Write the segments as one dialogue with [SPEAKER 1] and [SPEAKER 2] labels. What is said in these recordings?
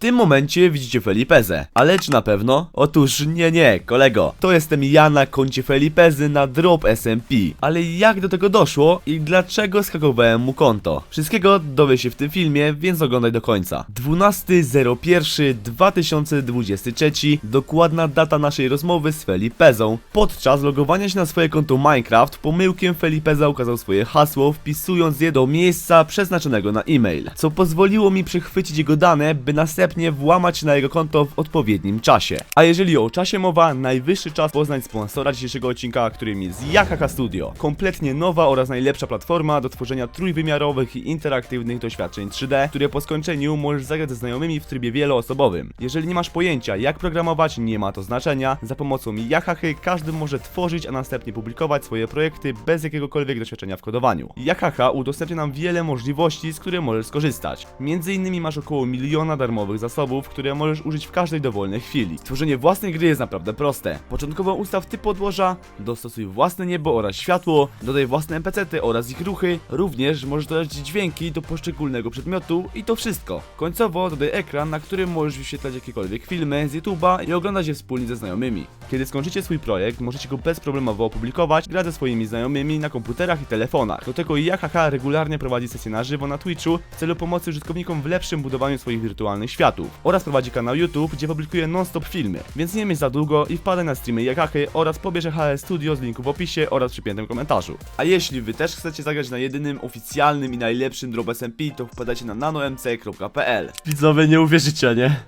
[SPEAKER 1] tym momencie widzicie Felipezę. Ale czy na pewno? Otóż nie, nie, kolego. To jestem ja na koncie Felipezy na Drop SMP. Ale jak do tego doszło i dlaczego skakowałem mu konto? Wszystkiego dowie się w tym filmie, więc oglądaj do końca. 12.01.2023 dokładna data naszej rozmowy z Felipezą. Podczas logowania się na swoje konto Minecraft pomyłkiem Felipeza ukazał swoje hasło, wpisując je do miejsca przeznaczonego na e-mail, co pozwoliło mi przechwycić jego dane, by następnie włamać się na jego konto w odpowiednim czasie. A jeżeli o czasie mowa, najwyższy czas poznać sponsora dzisiejszego odcinka, którym jest Yakaka Studio. Kompletnie nowa oraz najlepsza platforma do tworzenia trójwymiarowych i interaktywnych doświadczeń 3D, które po skończeniu możesz zagrać ze znajomymi w trybie wieloosobowym. Jeżeli nie masz pojęcia jak programować, nie ma to znaczenia. Za pomocą Yakachy każdy może tworzyć, a następnie publikować swoje projekty bez jakiegokolwiek doświadczenia w kodowaniu. Yakaha udostępnia nam wiele możliwości, z których możesz skorzystać. Między innymi masz około miliona darmowych zasobów, które możesz użyć w każdej dowolnej chwili. Tworzenie własnej gry jest naprawdę proste. Początkowo ustaw typ podłoża, dostosuj własne niebo oraz światło, dodaj własne NPC-ty oraz ich ruchy. Również możesz dodać dźwięki do poszczególnego przedmiotu i to wszystko. Końcowo dodaj ekran, na którym możesz wyświetlać jakiekolwiek filmy z YouTube'a i oglądać je wspólnie ze znajomymi. Kiedy skończycie swój projekt, możecie go bezproblemowo opublikować, grać ze swoimi znajomymi na komputerach i telefonach. Do tego Yahaha regularnie prowadzi sesje na żywo na Twitchu w celu pomocy użytkownikom w lepszym budowaniu swoich wirtualnych światów. Oraz prowadzi kanał YouTube, gdzie publikuje non-stop filmy. Więc nie myśl za długo i wpadaj na streamy Yakachy oraz pobierz HS Studio z linku w opisie oraz przypiętym komentarzu. A jeśli wy też chcecie zagrać na jedynym oficjalnym i najlepszym Drop SMP, to wpadajcie na nanomc.pl Widzowie, nie uwierzycie, nie?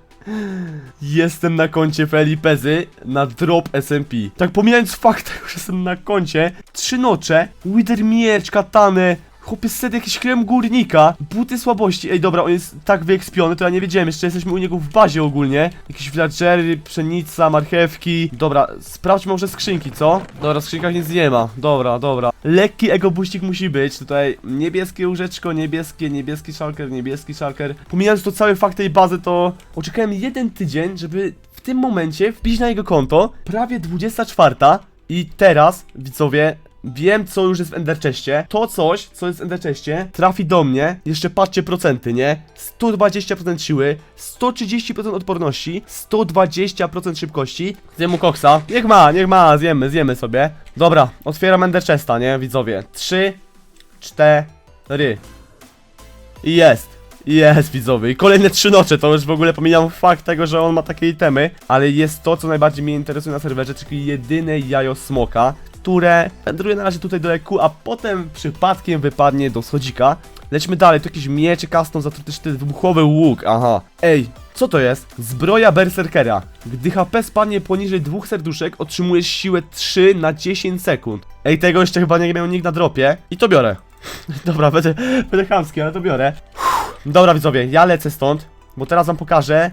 [SPEAKER 1] Jestem na koncie Felipezy na Drop SMP. Tak pomijając fakt, że jestem na koncie, trzy nocze, Wither miecz, katany, chłopie set jakiś krem górnika, buty słabości. Ej, dobra, on jest tak wyekspiony, to ja nie wiedziałem, jeszcze jesteśmy u niego w bazie ogólnie. Jakieś villagery, pszenica, marchewki. Dobra, sprawdźmy może skrzynki, co? Dobra, w skrzynkach nic nie ma. Dobra, dobra. Lekki ego buścik musi być. Tutaj niebieskie łóżeczko, niebieskie, niebieski szalker, niebieski szalker. Pomijając to cały fakt tej bazy, to oczekałem jeden tydzień, żeby w tym momencie wbić na jego konto. Prawie 24 i teraz, widzowie, Wiem, co już jest w Enderchestie. To coś, co jest w Enderchestie, trafi do mnie. Jeszcze patrzcie procenty, nie? 120% siły, 130% odporności, 120% szybkości. Zjem mu koksa. Niech ma, niech ma, zjemy, zjemy sobie. Dobra, otwieram Enderchesta, nie, widzowie? 3, 4 i jest. Jest widzowie i kolejne trzy nocze, to już w ogóle pomijam fakt tego, że on ma takie itemy Ale jest to, co najbardziej mnie interesuje na serwerze, czyli jedyne jajo smoka Które wędruje na razie tutaj do EQ, a potem przypadkiem wypadnie do schodzika Lećmy dalej, tu jakieś miecze custom, zatruty sztylet, wybuchowy łuk, aha. Ej, co to jest? Zbroja berserkera. Gdy HP spadnie poniżej dwóch serduszek, otrzymujesz siłę 3 na 10 sekund. Ej, tego jeszcze chyba nie miał nikt na dropie. I to biorę. Dobra, będę, będę chamski, ale to biorę. Dobra widzowie, ja lecę stąd, bo teraz wam pokażę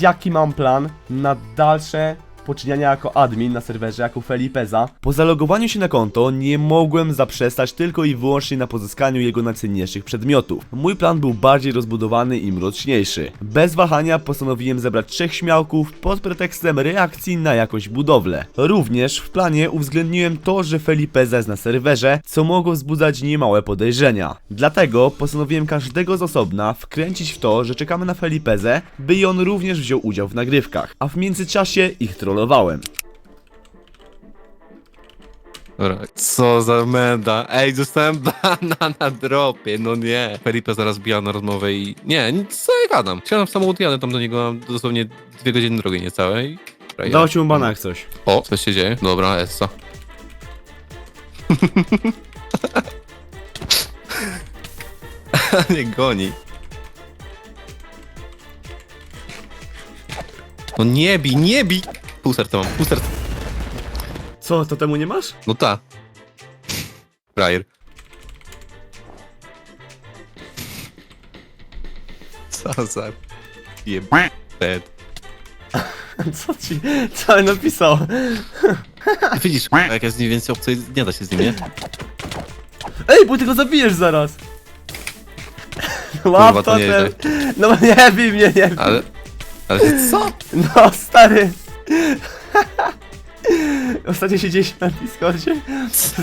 [SPEAKER 1] jaki mam plan na dalsze poczyniania jako admin na serwerze, jako Felipeza. Po zalogowaniu się na konto nie mogłem zaprzestać tylko i wyłącznie na pozyskaniu jego najcenniejszych przedmiotów. Mój plan był bardziej rozbudowany i mroczniejszy. Bez wahania postanowiłem zebrać trzech śmiałków pod pretekstem reakcji na jakąś budowlę. Również w planie uwzględniłem to, że Felipeza jest na serwerze, co mogło wzbudzać niemałe podejrzenia. Dlatego postanowiłem każdego z osobna wkręcić w to, że czekamy na Felipezę, by i on również wziął udział w nagrywkach, a w międzyczasie ich trollowałem.
[SPEAKER 2] Dobra, co za menda. Ej, dostałem bana na dropie, no nie. Felipe zaraz bija na rozmowę i... Nie, nic, co ja gadam. Chciałem w samochód, jadę tam do niego, mam dosłownie dwie godziny drogi niecałe i... Dobra, ja-
[SPEAKER 1] Dał ci mu bana jak coś.
[SPEAKER 2] O, co się dzieje? Dobra, Essa. nie goni. No nie bij, nie bij! Pół serca mam, pół serca.
[SPEAKER 1] Co, to temu nie masz?
[SPEAKER 2] No ta. Frajer. Co za... Jebet.
[SPEAKER 1] Co ci, co napisał?
[SPEAKER 2] Widzisz, jak jest mniej więcej obcej, nie da się z nim, nie?
[SPEAKER 1] Ej, bo ty go zabijesz zaraz! Łap
[SPEAKER 2] to
[SPEAKER 1] to
[SPEAKER 2] nie
[SPEAKER 1] ten... No nie bij mnie, nie bij.
[SPEAKER 2] Ale... Ale co?
[SPEAKER 1] No stary! Ostatnio siedzieliśmy na Discordzie.
[SPEAKER 2] Co?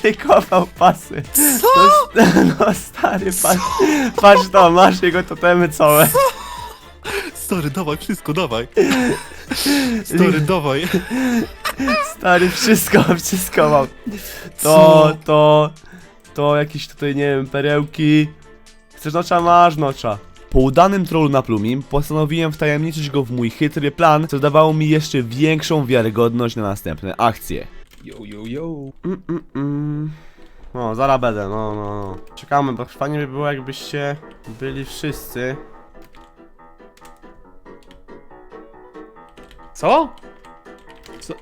[SPEAKER 1] Zlikował pasy.
[SPEAKER 2] Co?
[SPEAKER 1] No, no stary, patrz, patrz to, masz jego totemy całe.
[SPEAKER 2] Stary, dawaj, wszystko, dawaj. Stary, dawaj.
[SPEAKER 1] Stary, wszystko, wszystko mam. To,
[SPEAKER 2] Co?
[SPEAKER 1] to, to jakieś tutaj, nie wiem, perełki. Chcesz nocza? Masz nocza. Po udanym trollu na Plumim postanowiłem wtajemniczyć go w mój chytry plan, co dawało mi jeszcze większą wiarygodność na następne akcje.
[SPEAKER 3] Yo, yo, yo.
[SPEAKER 1] Mm, mm, mm. No, zaraz będę, no, no, no. Czekamy, bo fajnie by było jakbyście byli wszyscy.
[SPEAKER 3] Co? Co?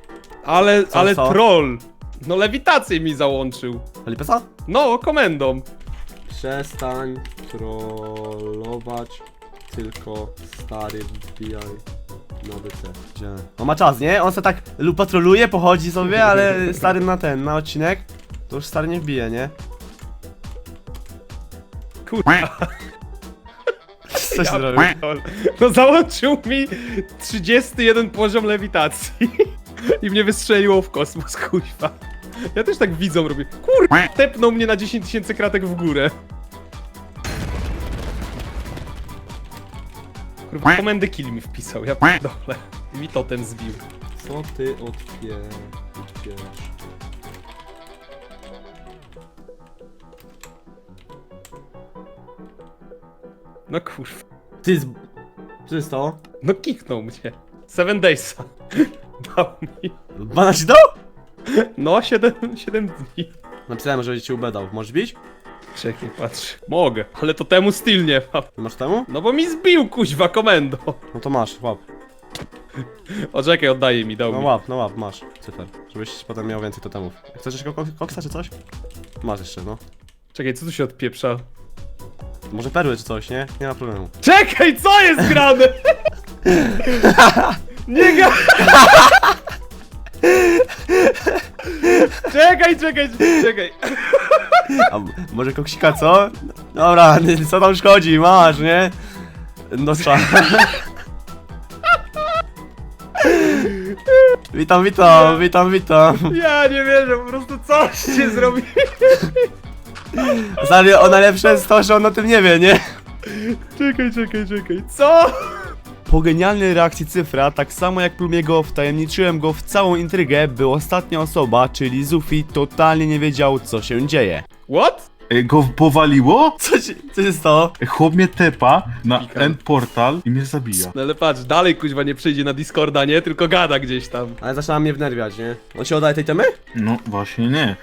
[SPEAKER 3] Ale,
[SPEAKER 1] Co,
[SPEAKER 3] ale
[SPEAKER 1] co?
[SPEAKER 3] troll. No lewitację mi załączył.
[SPEAKER 1] Felipesa?
[SPEAKER 3] No, komendą.
[SPEAKER 1] Przestań trollować, tylko stary wbijaj na BC. Gdzie? On ma czas, nie? On se tak lub patroluje, pochodzi sobie, ale stary na ten, na odcinek, to już stary nie wbije, nie?
[SPEAKER 3] Kurwa.
[SPEAKER 1] Coś
[SPEAKER 3] Ja
[SPEAKER 1] zrobił.
[SPEAKER 3] pierdolę. No załączył mi 31 poziom lewitacji. I mnie wystrzeliło w kosmos, kuźwa. Ja też tak widzą robię. Kurwa, tepnął mnie na 10 tysięcy kratek w górę. Kurwa, komendę kill mi wpisał, ja pierdolę. I mi totem zbił.
[SPEAKER 1] Co ty odpier... odpierasz?
[SPEAKER 3] No kurwa.
[SPEAKER 1] Ty z... Co jest to?
[SPEAKER 3] No kiknął mnie. Seven Daysa. Dał mi.
[SPEAKER 1] Bana ci dał?
[SPEAKER 3] No, 7, 7 dni.
[SPEAKER 1] Napisałem, że będzie ci ubedał. Możesz bić?
[SPEAKER 3] Czekaj, patrz. Mogę, ale to temu styl nie mam.
[SPEAKER 1] Masz temu?
[SPEAKER 3] No bo mi zbił kuźwa komendo.
[SPEAKER 1] No to masz, łap.
[SPEAKER 3] O czekaj, oddaje mi, dał
[SPEAKER 1] No
[SPEAKER 3] mi.
[SPEAKER 1] łap, no łap, masz. Cyfer. Żebyś potem miał więcej totemów. Chcesz jeszcze kok- koksa czy coś? Masz jeszcze, no.
[SPEAKER 3] Czekaj, co tu się odpieprza?
[SPEAKER 1] Może perły czy coś, nie? Nie ma problemu.
[SPEAKER 3] Czekaj, co jest grane? Nie ga... Czekaj, czekaj, czekaj.
[SPEAKER 1] A może koksika, co? Dobra, co tam szkodzi, masz, nie? No trzeba. Witam, witam, witam, witam.
[SPEAKER 3] Ja nie wierzę, po prostu coś się zrobi.
[SPEAKER 1] Stary, o najlepsze jest to, że on o tym nie wie, nie?
[SPEAKER 3] Czekaj, czekaj, czekaj. Co?
[SPEAKER 1] Po genialnej reakcji cyfra, tak samo jak Plumiego, wtajemniczyłem go w całą intrygę, by ostatnia osoba, czyli Zufi, totalnie nie wiedział, co się dzieje.
[SPEAKER 3] What?
[SPEAKER 4] Ej, Go powaliło?
[SPEAKER 1] Co się, co się stało?
[SPEAKER 4] Chłop mnie tepa na
[SPEAKER 3] Pikam.
[SPEAKER 4] end portal i mnie zabija.
[SPEAKER 3] No ale patrz, dalej kuźwa nie przyjdzie na Discorda, nie? Tylko gada gdzieś tam.
[SPEAKER 1] Ale zaczyna mnie wnerwiać, nie? On się oddaje tej temy?
[SPEAKER 4] No właśnie nie.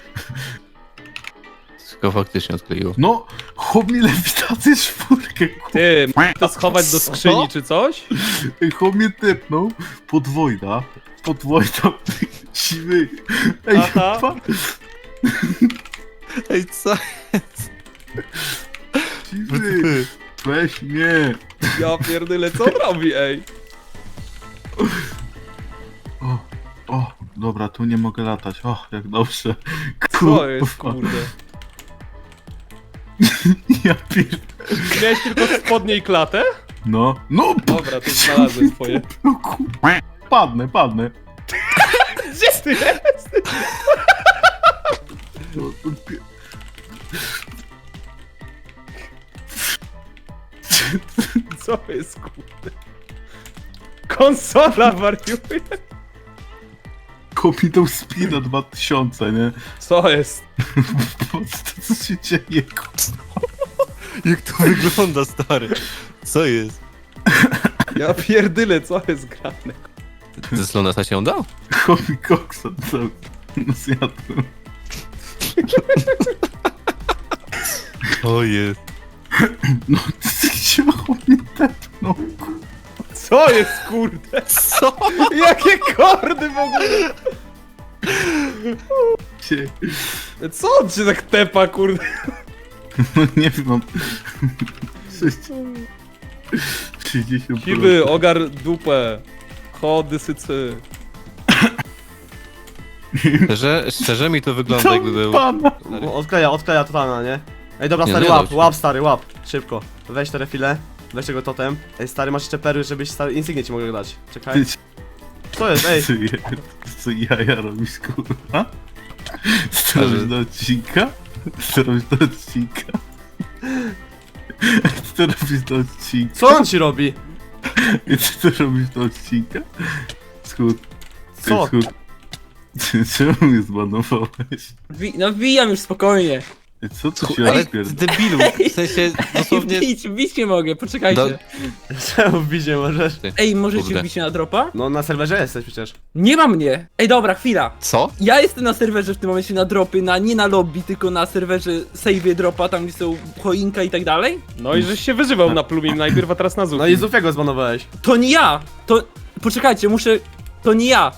[SPEAKER 2] Wszystko faktycznie odkleiło.
[SPEAKER 4] No, chłop mi lewitację czwórkę, ku-
[SPEAKER 3] Ty, m- to schować do skrzyni czy coś?
[SPEAKER 4] Ej, chłop mnie tepnął pod Wojda. Pod Wojda siwy. Ej,
[SPEAKER 3] Aha.
[SPEAKER 4] pa,
[SPEAKER 2] Ej, co?
[SPEAKER 4] siwy. Weź mnie.
[SPEAKER 3] Ja pierdolę, co on robi, ej?
[SPEAKER 4] O, o, dobra, tu nie mogę latać. O, jak dobrze.
[SPEAKER 3] Co jest, kurde?
[SPEAKER 4] Ja pier...
[SPEAKER 3] Miałeś tylko spodnie i klatę?
[SPEAKER 4] No, no,
[SPEAKER 3] Dobra, to znalazłem twoje.
[SPEAKER 4] no. Padnę, padnę.
[SPEAKER 3] Gdzie ty jest? Co jest, kurde? Konsola wariuje?
[SPEAKER 4] Mi tą spina 2000, nie?
[SPEAKER 3] Co jest?
[SPEAKER 4] Po co, co się dzieje, ku...
[SPEAKER 2] Jak to wygląda, stary? Co jest?
[SPEAKER 3] Ja pierdyle, co jest grane?
[SPEAKER 2] Ze Slonesa się on dał?
[SPEAKER 4] Mi koksa cały. No zjadłem.
[SPEAKER 2] O jest.
[SPEAKER 4] No, gdzie chłop mnie tepnął.
[SPEAKER 3] Co jest, kurde?
[SPEAKER 2] Co?
[SPEAKER 3] Jakie kordy w ogóle? Co on cię tak tepa, kurde?
[SPEAKER 4] No nie wiem, mam... Sześć- 60
[SPEAKER 3] Siwy, ogar dupę. Chody sycy.
[SPEAKER 2] Szczerze, szczerze mi to wygląda jakby był...
[SPEAKER 4] pana!
[SPEAKER 1] Odkleja, odkleja totalna, nie? Ej, dobra,
[SPEAKER 2] Nie,
[SPEAKER 1] stary,
[SPEAKER 2] nie
[SPEAKER 1] łap, łap, stary, łap. Szybko. Weź te refile. Weź tego totem. Ej, stary, masz jeszcze perły, żebyś stary... Insygnie ci mogę dać. Czekaj.
[SPEAKER 4] Ty
[SPEAKER 1] Co jest, ej?
[SPEAKER 4] co, je, co jaja robisz, kurwa? Co robisz do odcinka? Co robisz do odcinka? Co robisz do odcinka?
[SPEAKER 1] Co on ci robi?
[SPEAKER 4] I co ty robisz do odcinka? Schód.
[SPEAKER 1] Co?
[SPEAKER 4] Schód. Czemu mnie zbanowałeś?
[SPEAKER 5] Wi- no wbijam już spokojnie.
[SPEAKER 4] Ej, Co tu się
[SPEAKER 2] Ale debilu, w sensie dosłownie...
[SPEAKER 5] Bić, bić nie mogę, poczekajcie.
[SPEAKER 2] Do-
[SPEAKER 1] Czemu wbić nie możesz?
[SPEAKER 5] Ej, możecie
[SPEAKER 2] Kurde.
[SPEAKER 5] wbić na dropa?
[SPEAKER 1] No na serwerze jesteś przecież.
[SPEAKER 5] Nie ma mnie! Ej, dobra, chwila.
[SPEAKER 2] Co?
[SPEAKER 5] Ja jestem na serwerze w tym momencie na dropy, na, nie na lobby, tylko na serwerze save dropa, tam gdzie są choinka i tak dalej.
[SPEAKER 3] No i żeś się wyżywał na plumim najpierw, a teraz na zup.
[SPEAKER 1] No i Zufiego zbanowałeś.
[SPEAKER 5] To nie ja! To... Poczekajcie, muszę... To nie ja!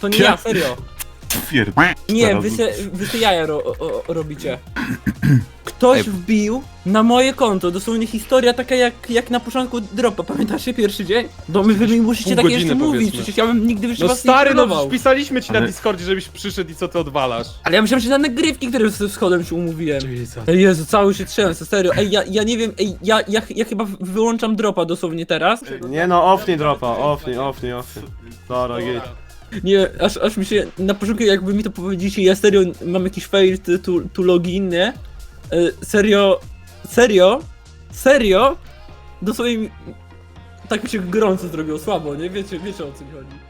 [SPEAKER 5] To nie
[SPEAKER 4] ja,
[SPEAKER 5] serio.
[SPEAKER 4] Pierd...
[SPEAKER 5] Nie, wy se, wy se jaja ro, o, o, robicie. Ktoś
[SPEAKER 2] Ej.
[SPEAKER 5] wbił na moje konto, dosłownie historia taka jak, jak na początku dropa, pamiętacie pierwszy dzień? Bo my, wy mi musicie takie
[SPEAKER 3] godziny,
[SPEAKER 5] jeszcze mówić,
[SPEAKER 3] powiedzmy.
[SPEAKER 5] przecież ja bym nigdy już
[SPEAKER 3] No
[SPEAKER 5] was
[SPEAKER 3] stary,
[SPEAKER 5] nie
[SPEAKER 3] no
[SPEAKER 5] trollował.
[SPEAKER 3] wpisaliśmy ci na
[SPEAKER 4] Ale-
[SPEAKER 3] Discordzie, żebyś przyszedł i co ty odwalasz.
[SPEAKER 5] Ale ja myślałem, że na nagrywki, które ze wschodem się umówiłem. Ej Jezu, cały się trzęsę, serio. Ej, ja, ja nie wiem, ej, ja, ja, ja chyba wyłączam dropa dosłownie teraz.
[SPEAKER 1] Nie no, offnij dropa, offnij, offnij, offnij. Dobra, git.
[SPEAKER 5] Nie, aż, aż mi się, na początku jakby mi to powiedzieliście, ja serio mam jakiś fail to, to login, nie? E, serio, serio, serio, dosłownie mi, tak mi się gorąco zrobiło, słabo, nie? Wiecie, wiecie o co mi chodzi.